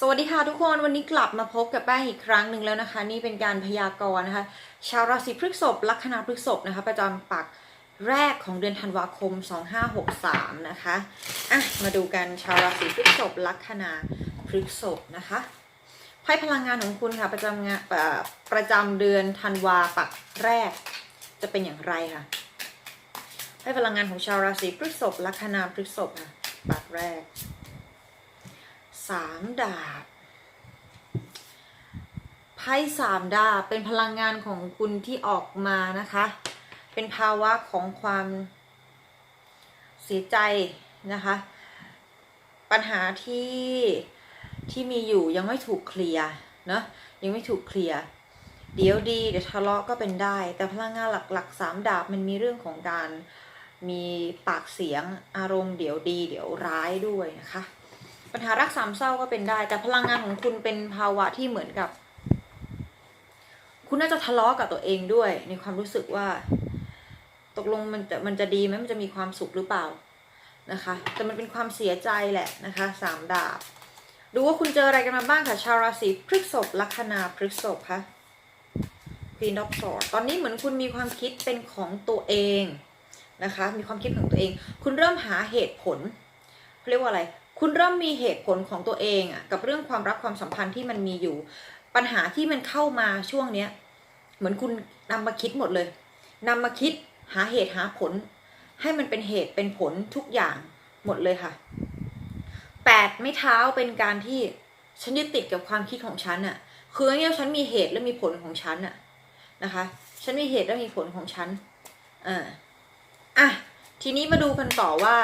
สวัสดีค่ะทุกคนวันนี้กลับมาพบกับแป้งอีกครั้งหนึ่งแล้วนะคะ นี่เป็นการพยากรณ์นะคะ ชาวราศีพฤษภลัคนาพฤษภนะคะ ประจำปักแรกของเดือนธันวาคม 2563 นะคะอะมาดูกันชาวราศีพฤษภลัคนาพฤษภนะคะไพ่พลังงานของคุณค่ะประจำงานประจำเดือนธันวาปักแรก จะเป็นอย่างไรค่ะไพ่พลังงานของชาวราศีพฤษภลัคนาพฤษภค่ะปักแรก สามดาบไพ่สามดาบเป็นพลังงานของคุณที่ออกมานะคะ เป็นภาวะของความเสียใจนะคะ ปัญหาที่ที่มีอยู่ยังไม่ถูกเคลียร์เนอะยังไม่ถูกเคลียร์เดี๋ยวดีเดี๋ยวทะเลาะก็เป็นได้ แต่พลังงานหลักๆสามดาบมันมีเรื่องของการมีปากเสียงอารมณ์เดี๋ยวดี เดี๋ยวร้ายด้วยนะคะ ปัญหารักสามเศร้าก็เป็นได้ แต่พลังงานของคุณเป็นภาวะที่เหมือนกับ คุณน่าจะทะเลาะกับตัวเองด้วย ในความรู้สึกว่า ตกลงมันจะมันจะดีไหมมันจะมีความสุขหรือเปล่านะคะ แต่มันเป็นความเสียใจแหละนะคะสามดาบ ดูว่าคุณเจออะไรกันมาบ้างค่ะ ชาวราศีพฤษภลัคนาพฤษภค่ะ Queen of Swords ตอนนี้เหมือนคุณมีความคิดเป็นของตัวเองนะคะ มีความคิดของตัวเอง คุณเริ่มหาเหตุผลเรียกว่าอะไร คุณเริ่มมีเหตุผลของตัวเองอะกับเรื่องความรักความสัมพันธ์ที่มันมีอยู่ ปัญหาที่มันเข้ามาช่วงเนี้ย เหมือนคุณนำมาคิดหมดเลยนำมาคิดหาเหตุหาผล ให้มันเป็นเหตุเป็นผลทุกอย่างหมดเลยค่ะแปดไม่เท้าเป็นการที่ฉันยึดติดกับความคิดของฉันอะคือเนี่ยฉันมีเหตุและมีผลของฉันอะนะคะ ฉันมีเหตุและมีผลของฉันอ่าอะทีนี้มาดูกันต่อว่า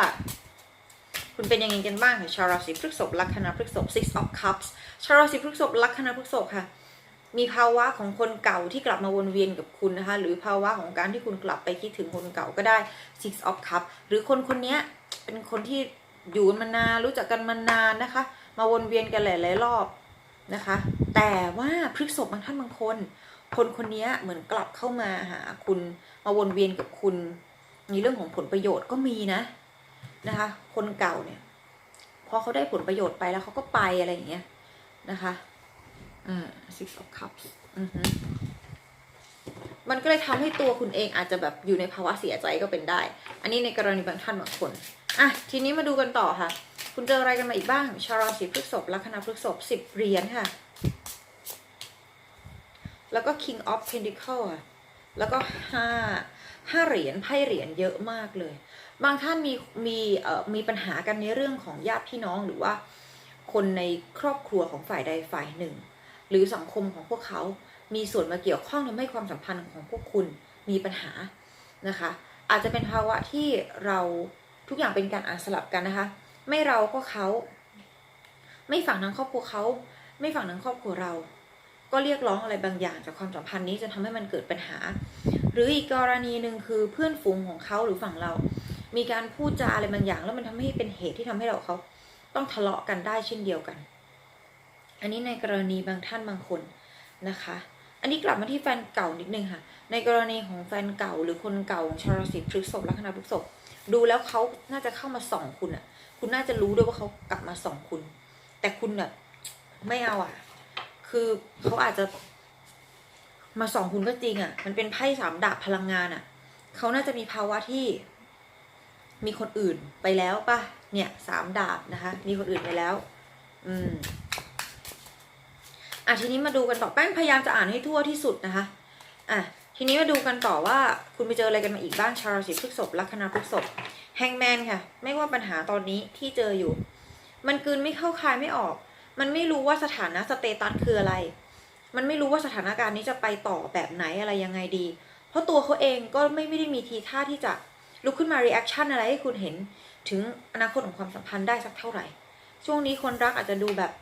คุณเป็นยังไงกันบ้างค่ะชาวราศีพฤษภลัคนาพฤษภ six of cups ชาวราศีพฤษภลัคนาพฤษภค่ะ มีภาวะของคนเก่าที่กลับมาวนเวียนกับคุณนะคะ หรือภาวะของการที่คุณกลับไปคิดถึงคนเก่าก็ได้ six of cups หรือคนคนนี้เป็นคนที่อยู่กันมานานรู้จักกันมานานนะคะ มาวนเวียนกันหลายๆรอบนะคะ แต่ว่าพฤษภบางท่านบางคน คนคนนี้เหมือนกลับเข้ามาหาคุณมาวนเวียนกับคุณในเรื่องของผลประโยชน์ก็มีนะ นะคะ คนเก่าเนี่ยพอเขาได้ผลประโยชน์ไปแล้วเขาก็ไปอะไรอย่างเงี้ยนะคะอ่า six of cups อือฮึมันก็เลยทำให้ตัวคุณเองอาจจะแบบอยู่ในภาวะเสียใจก็เป็นได้ อันนี้ในกรณีบางท่านบางคนอะทีนี้มาดูกันต่อค่ะ คุณเจออะไรกันมาอีกบ้าง ชาวราศีพฤษภลัคนาพฤษภสิบเหรียญค่ะ แล้วก็ King of Pentacle อะ แล้วก็ห้าห้าเหรียญไพ่เหรียญเยอะมากเลย บางท่านมีมีเอ่อมีปัญหากันในเรื่องของญาติพี่น้องหรือว่าคนในครอบครัวของฝ่ายใดฝ่ายหนึ่ง หรือสังคมของพวกเขา มีส่วนมาเกี่ยวข้องทำให้ความสัมพันธ์ของพวกคุณมีปัญหานะคะ อาจจะเป็นภาวะที่เราทุกอย่างเป็นการอ่านสลับกันนะคะ ไม่เราก็เขาไม่ฝั่งทางครอบครัวเขาไม่ฝั่งทางครอบครัวเรา ก็เรียกร้องอะไรบางอย่างจากความสัมพันธ์นี้จะทำให้มันเกิดปัญหา หรืออีกกรณีหนึ่งคือเพื่อนฝูงของเขาหรือฝั่งเรา มีการพูดจาอะไรบางอย่าง แล้วมันทำให้เป็นเหตุที่ทำให้เราเขาต้องทะเลาะกันได้เช่นเดียวกัน อันนี้ในกรณีบางท่านบางคนนะคะ อันนี้กลับมาที่แฟนเก่านิดนึงค่ะ ในกรณีของแฟนเก่าหรือคนเก่าของชาวราศีพฤษภลัคนาพฤษภดูแล้วเขาน่าจะเข้ามาส่องคุณอะ่ะ คุณน่าจะรู้ด้วยว่าเขากลับมาส่องคุณ แต่คุณแบบไม่เอาอะ คือเขาอาจจะมาส่องคุณก็จริงอะ่ะ มันเป็นไพ่สามดาบพลังงานอะ่ะ เขาน่าจะมีภาวะที่ มีคนอื่นไปแล้วป่ะเนี่ยสามดาบนะคะ มีคนอื่นไปแล้ว อืมอะทีนี้มาดูกันต่อแป้งพยายามจะอ่านให้ทั่วที่สุดนะคะอะทีนี้มาดูกันต่อว่าคุณไปเจออะไรกันมาอีกบ้างชาวราศีพฤษภลัคนาพฤษภแฮงแมนค่ะ ไม่ว่าปัญหาตอนนี้ที่เจออยู่ มันกืนไม่เข้าคายไม่ออก มันไม่รู้ว่าสถานะสเตตัสคืออะไร มันไม่รู้ว่าสถานการณ์นี้จะไปต่อแบบไหนอะไรยังไงดี เพราะตัวเขาเองก็ไม่ไม่ได้มีทีท่าที่จะ ลุกขึ้นมารีแอคชั่นอะไรให้คุณเห็นถึงอนาคตของความสัมพันธ์ได้สักเท่าไหร่ ช่วงนี้คนรักอาจจะดูแบบ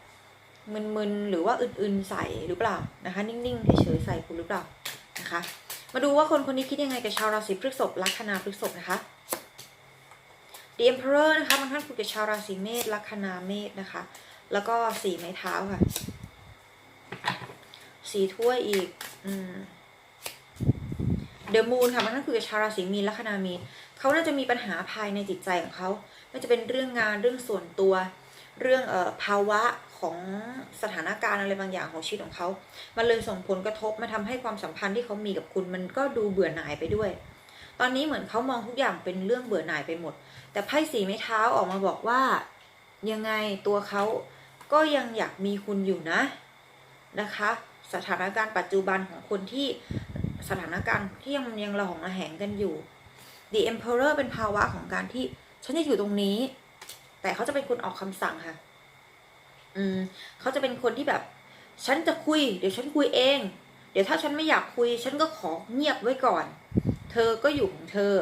มึนๆหรือว่าอื่นๆใส่หรือเปล่านะคะ นิ่งๆเฉยๆใส่คุณหรือเปล่านะคะ มาดูว่าคนคนนี้คิดยังไงกับชาวราศีพฤษภลัคนาพฤษภนะคะ The Emperor นะคะบางท่านคุยกับชาวราศีเมษลัคนาเมษนะคะ แล้วก็สีไม้เท้าค่ะ สีถ้วยอีก อืม เดอะมูนค่ะบางท่นคุยกับชาวราศีมีนลัคนามีนเขาน่าจะมีปัญหาภายในจิตใจของเขาไม่จะเป็นเรื่องงานเรื่องส่วนตัว เรื่องเอ่อภาวะของสถานการณ์อะไรบางอย่างของชีวิตของเขา มันเลยส่งผลกระทบมาทำให้ความสัมพันธ์ที่เขามีกับคุณ มันก็ดูเบื่อหน่ายไปด้วย ตอนนี้เหมือนเขามองทุกอย่างเป็นเรื่องเบื่อหน่ายไปหมด แต่ไพ่สีไม้เท้าออกมาบอกว่า ยังไงตัวเขาก็ยังอยากมีคุณอยู่นะนะคะ สถานการณ์ปัจจุบันของคนที่ สถานการณ์ที่ยังยังระหองระแหงกันอยู่ The Emperor เป็นภาวะของการที่ ฉันจะอยู่ตรงนี้ แต่เขาจะเป็นคนออกคำสั่งค่ะ อืมเขาจะเป็นคนที่แบบ ฉันจะคุย เดี๋ยวฉันคุยเอง เดี๋ยวถ้าฉันไม่อยากคุย ฉันก็ขอเงียบไว้ก่อน เธอก็อยู่ของเธอ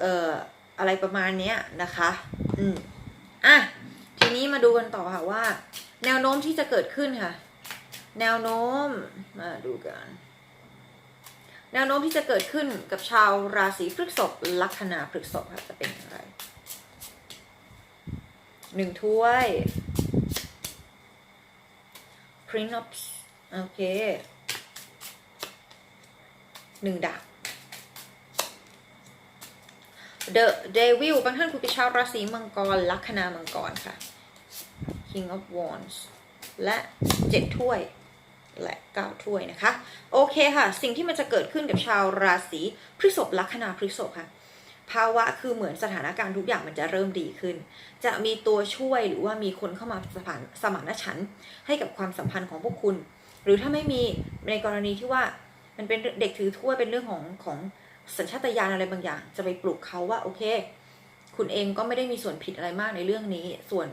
เอ่ออะไรประมาณเนี้ยนะคะ อืมอะทีนี้มาดูกันต่อค่ะว่า แนวโน้มที่จะเกิดขึ้นค่ะ แนวโน้มมาดูกัน แนวโน้มที่จะเกิดขึ้นกับชาวราศีพฤษภลัคนาพฤษภค่ะจะเป็นอย่างไรหนึ่งถ้วย Prince of โอเคหนึ่งดาบ The Devil บางท่านคุณเป็นชาวราศีมังกร ลัคนามังกรค่ะ King of Wands และเจ็ดถ้วย และเก้าถ้วยนะคะ โอเคค่ะ สิ่งที่มันจะเกิดขึ้นกับชาวราศีพฤษภลัคนาพฤษภค่ะ ภาวะคือเหมือนสถานการณ์ทุกอย่างมันจะเริ่มดีขึ้น จะมีตัวช่วยหรือว่ามีคนเข้ามาสมานสมานฉันท์ให้กับความสัมพันธ์ของพวกคุณ หรือถ้าไม่มีในกรณีที่ว่ามันเป็นเด็กถือถ้วยเป็นเรื่องของของสัญชาตญาณอะไรบางอย่าง จะไปปลุกเขาว่าโอเค คุณเองก็ไม่ได้มีส่วนผิดอะไรมากในเรื่องนี้ ส่วน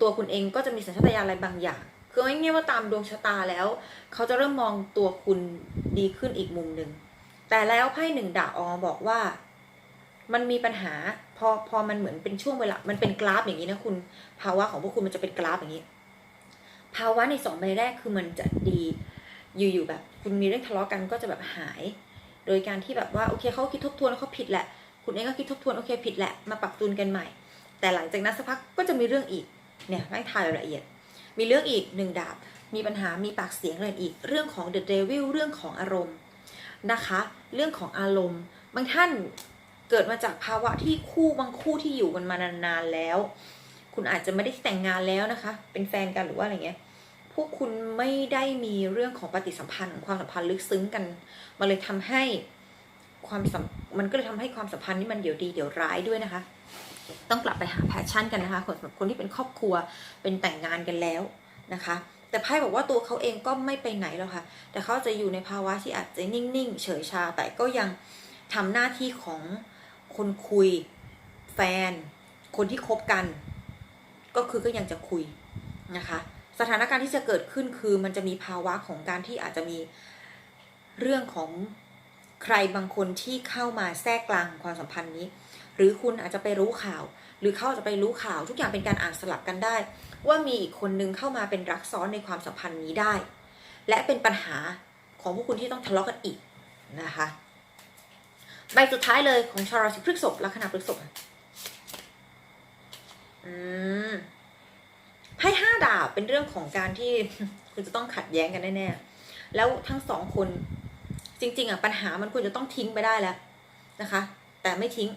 ตัวคุณเองก็จะมีสัญชาตญาณอะไรบางอย่าง คือง่ายๆว่าตามดวงชะตาแล้ว เขาจะเริ่มมองตัวคุณดีขึ้นอีกมุมหนึ่งแต่แล้วไพ่หนึ่งดาบออบอกว่า มันมีปัญหาพอพอมันเหมือนเป็นช่วงเวลา มันเป็นกราฟอย่างนี้นะคุณ ภาวะของพวกคุณมันจะเป็นกราฟอย่างนี้ ภาวะในสองใบแรกคือมันจะดีอยู่ๆแบบ คุณมีเรื่องทะเลาะกันก็จะแบบหาย โดยการที่แบบว่าโอเคเขาคิดทบทวนแล้วเขาผิดแหละ คุณเองก็คิดทบทวนโอเคผิดแหละมาปรับจูนกันใหม่ แต่หลังจากนั้นสักพักก็จะมีเรื่องอีกเนี่ยแม่งทายละเอียด มีเรื่องอีกหนึ่งดาบ มีปัญหามีปากเสียงอะไรอีก เรื่องของ The Devil เรื่องของอารมณ์นะคะ เรื่องของอารมณ์ บางท่านเกิดมาจากภาวะที่คู่บางคู่ที่อยู่กันมานานๆแล้ว คุณอาจจะไม่ได้แต่งงานแล้วนะคะ เป็นแฟนกันหรือว่าอะไรเงี้ยพวกคุณไม่ได้มีเรื่องของปฏิสัมพันธ์ ความสัมพันธ์ลึกซึ้งกันมันเลยทำให้ความสัมมันก็เลยทำให้ความสัมพันธ์นี้มันเดี๋ยวดีเดี๋ยวร้ายด้วยนะคะ ต้องกลับไปหาแพชชั่นกันนะคะคนสำหรับคนที่เป็นครอบครัวเป็นแต่งงานกันแล้วนะคะ แต่ไพ่บอกว่าตัวเขาเองก็ไม่ไปไหนแล้วค่ะ แต่เขาจะอยู่ในภาวะที่อาจจะนิ่งๆ เฉยชา แต่ก็ยังทำหน้าที่ของคนคุยแฟน คนที่คบกัน ก็คือก็ยังจะคุยนะคะ สถานการณ์ที่จะเกิดขึ้นคือมันจะมีภาวะของการที่อาจจะมีเรื่องของใครบางคนที่เข้ามาแทรกกลางความสัมพันธ์นี้ หรือคุณอาจจะไปรู้ข่าว หรือเขาอาจจะไปรู้ข่าว ทุกอย่างเป็นการอ่านสลับกันได้ ว่ามีอีกคนนึงเข้ามาเป็นรักซ้อนในความสัมพันธ์นี้ได้ และเป็นปัญหาของพวกคุณที่ต้องทะเลาะกันอีกนะคะใบสุดท้ายเลยของชาวราศีพฤษภลัคนาพฤษภค่ะอืมไพ่ห้าดาบเป็นเรื่องของการที่คุณจะต้องขัดแย้งกันแน่ๆ แล้วทั้งสองคนจริง ๆอะปัญหามันควรจะต้องทิ้งไปได้แล้วนะคะ แต่ไม่ทิ้ง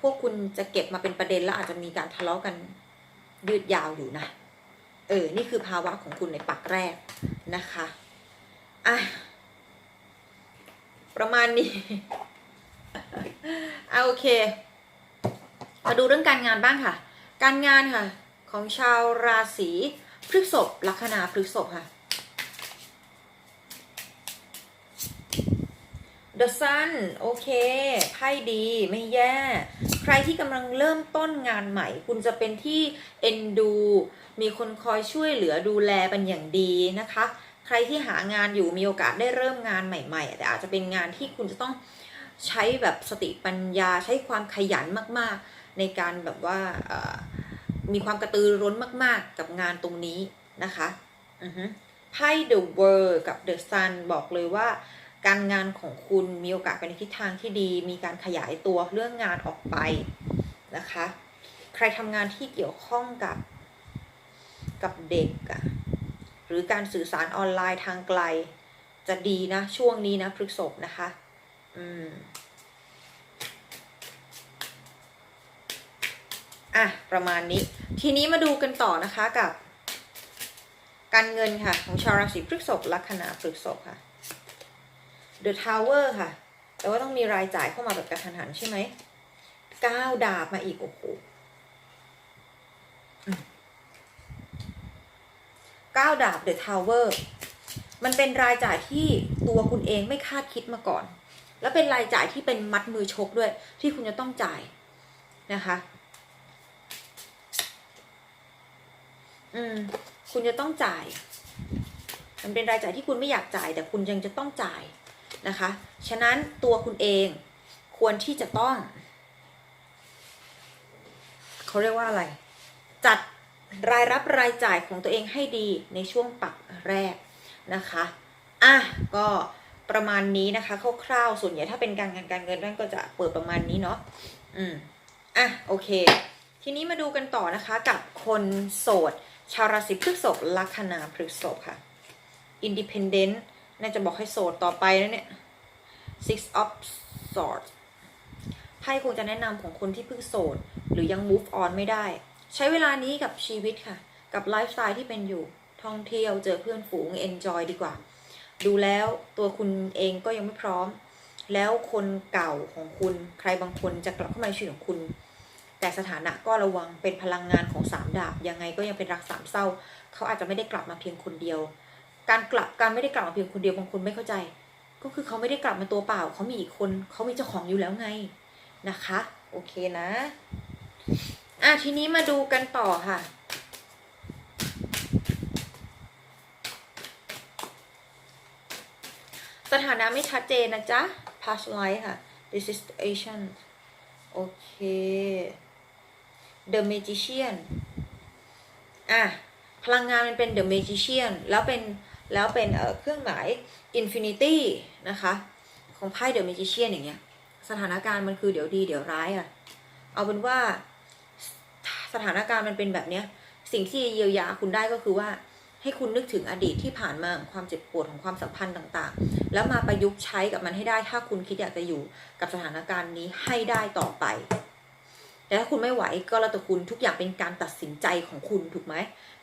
พวกคุณจะเก็บมาเป็นประเด็นแล้วอาจจะมีการทะเลาะกันยืดยาวอยู่นะ เออ นี่คือภาวะของคุณในปักแรกนะคะ อะ ประมาณนี้เอาโอเค มาดูเรื่องการงานบ้างค่ะ การงานค่ะ ของชาวราศีพฤษภลัคนาพฤษภค่ะ The Sun โอเคไพ่ดีไม่แย่ ใครที่กำลังเริ่มต้นงานใหม่ คุณจะเป็นที่เอ็นดู มีคนคอยช่วยเหลือดูแลเป็นอย่างดีนะคะ ใครที่หางานอยู่มีโอกาสได้เริ่มงานใหม่ ๆ แต่อาจจะเป็นงานที่คุณจะต้องใช้แบบสติปัญญาใช้ความขยันมากๆ ในการแบบว่ามีความกระตือร้นมาก ๆ กับงานตรงนี้นะคะไพ่ The World กับ The Sun บอกเลยว่า การงานของคุณมีโอกาสไปในทิศทางที่ดี มีการขยายตัวเรื่องงานออกไปนะคะ ใครทำงานที่เกี่ยวข้องกับกับเด็กอะหรือการสื่อสารออนไลน์ทางไกล จะดีนะ ช่วงนี้นะพฤกษภนะคะ อืมอะ ประมาณนี้ ทีนี้มาดูกันต่อนะคะกับ การเงินค่ะ ของชาวราศีพฤษภลัคนาพฤษภค่ะ The Tower ค่ะ แต่ว่าต้องมีรายจ่ายเข้ามาแบบกระทันหันใช่ไหมเก้าดาบมาอีก โอ้โหเก้าดาบ The Tower มันเป็นรายจ่ายที่ตัวคุณเองไม่คาดคิดมาก่อน แล้วเป็นรายจ่ายที่เป็นมัดมือชกด้วย ที่คุณจะต้องจ่ายนะคะ อืม คุณจะต้องจ่าย มันเป็นรายจ่ายที่คุณไม่อยากจ่าย แต่คุณยังจะต้องจ่าย นะคะ ฉะนั้นตัวคุณเองควรที่จะต้อง เขาเรียกว่าอะไร จัดรายรับรายจ่ายของตัวเองให้ดีในช่วงปักแรกนะคะอะก็ประมาณนี้นะคะคร่าวๆส่วนใหญ่ถ้าเป็นการงานการเงินนั่นก็จะเปิดประมาณนี้เนาะอืมอะโอเค ทีนี้มาดูกันต่อนะคะกับคนโสด ชาวราศีพฤษภลัคนาพฤษภค่ะ Independent น่ น่าจะบอกให้โสดต่อไปนะเนี่ย Six of Swords ไพ่คงจะแนะนำของคนที่เพิ่งโสด หรือยัง move on ไม่ได้ ใช้เวลานี้กับชีวิตค่ะ กับไลฟ์สไตล์ที่เป็นอยู่ ท่องเที่ยวเจอเพื่อนฝูง enjoy ดีกว่า ดูแล้วตัวคุณเองก็ยังไม่พร้อม แล้วคนเก่าของคุณใครบางคนจะกลับเข้ามาในชีวิตของคุณ แต่สถานะก็ระวังเป็นพลังงานของสามดาบยังไงก็ยังเป็นรักสามเศร้า เขาอาจจะไม่ได้กลับมาเพียงคนเดียว การกลับการไม่ได้กลับมาเพียงคนเดียวบางคนไม่เข้าใจ ก็คือเขาไม่ได้กลับมาตัวเปล่า เขามีอีกคนเขามีเจ้าของอยู่แล้วไงนะคะ โอเคนะอะทีนี้มาดูกันต่อค่ะสถานะไม่ชัดเจนนะจ๊ะ past life ค่ะ this is Asian โอเค the magician อะ พลังงานมันเป็น the magician แล้วเป็น แล้วเป็นเเครื่องหมาย infinity นะคะของไพ่ the magician อย่างเงี้ยสถานการณ์มันคือเดี๋ยวดีเดี๋ยวร้ายอะ่ะเอาเป็นว่าสถานการณ์มันเป็นแบบเนี้ยสิ่งที่เยียวยาคุณได้ก็คือว่าให้คุณนึกถึงอดีตที่ผ่านมาของความเจ็บปวดของความสัมพันธ์ต่างๆ แล้วมาประยุกต์ใช้กับมันให้ได้ ถ้าคุณคิดอยากจะอยู่กับสถานการณ์นี้ให้ได้ต่อไป แต่ถ้าคุณไม่ไหวก็แล้วแต่คุณทุกอย่างเป็นการตัดสินใจของคุณถูกไหม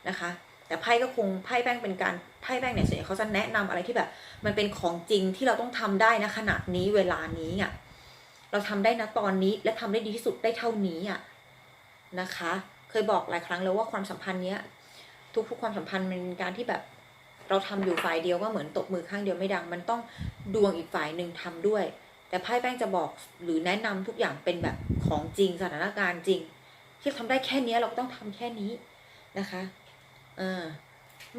นะคะ แต่ไพ่ก็คงไพ่แป้งเป็นการไพ่แป้งเนี่ยส่วนใหญ่เขาจะแนะนำอะไรที่แบบ มันเป็นของจริงที่เราต้องทำได้นะขนาดนี้เวลานี้อะเราทำได้นะตอนนี้และทำได้ดีที่สุดได้เท่านี้อะนะคะ เคยบอกหลายครั้งแล้วว่าความสัมพันธ์เนี้ยทุกๆความสัมพันธ์มันเป็นการที่แบบเราทำอยู่ฝ่ายเดียวก็เหมือนตบมือข้างเดียวไม่ดัง มันต้องดวงอีกฝ่ายหนึ่งทำด้วย แต่ไพ่แป้งจะบอกหรือแนะนำทุกอย่างเป็นแบบของจริงสถานการณ์จริง ที่ทำได้แค่นี้เราก็ต้องทำแค่นี้นะคะ เออ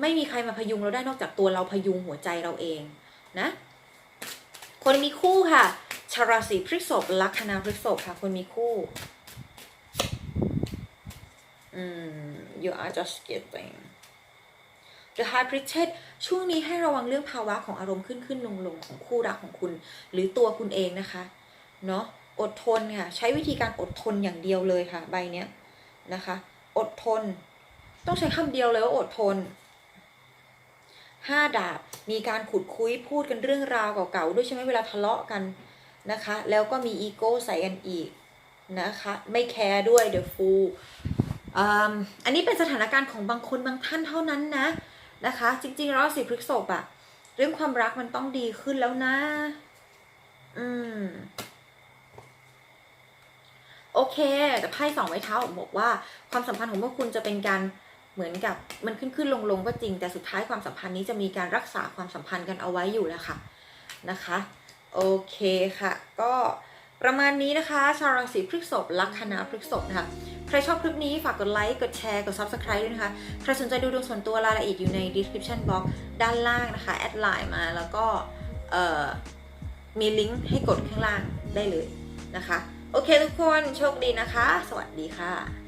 ไม่มีใครมาพยุงเราได้นอกจากตัวเราพยุงหัวใจเราเองนะ คนมีคู่ค่ะ ชราศีพฤษภลัคนาพฤษภค่ะ คนมีคู่อืม you are just getting The High Priestess ช่วงนี้ให้ระวังเรื่องภาวะของอารมณ์ขึ้นขึ้นลงลงของคู่รักของคุณ หรือตัวคุณเองนะคะ เนาะอดทนค่ะ ใช้วิธีการอดทนอย่างเดียวเลยค่ะ ใบเนี้ยนะคะ อดทน ต้องใช้คำเดียวเลยว่าอดทนห้าดาบมีการขุดคุยพูดกันเรื่องราวเก่าๆด้วยใช่ไหมเวลาทะเลาะกันนะคะ แล้วก็มีอีโก้ใส่กันอีกนะคะ ไม่แคร์ด้วย The Fool อืมอันนี้เป็นสถานการณ์ของบางคนบางท่านเท่านั้นนะนะคะ จริงๆแล้วสีพฤกษบอะเรื่องความรักมันต้องดีขึ้นแล้วนะ อืม โอเค แต่ไพ่สองไม้เท้าบอกว่า ความสัมพันธ์ของพวกคุณจะเป็นการ เหมือนกับมันขึ้นขึ้นลงลงก็จริง แต่สุดท้ายความสัมพันธ์นี้จะมีการรักษาความสัมพันธ์กันเอาไว้อยู่แล้วค่ะนะคะโอเคค่ะ ก็ประมาณนี้นะคะชาวราศีพฤษภลัคนาพฤษภนะคะใครชอบคลิปนี้ฝากกดไลค์กดแชร์กด Subscribe ด้วยนะคะ ใครสนใจดูดวงส่วนตัวรายละเอียดอยู่ใน description box ด้านล่างนะคะ แอดไลน์มาแล้วก็มีลิงก์ให้กดข้างล่างได้เลยนะคะ โอเคทุกคนโชคดีนะคะ สวัสดีค่ะ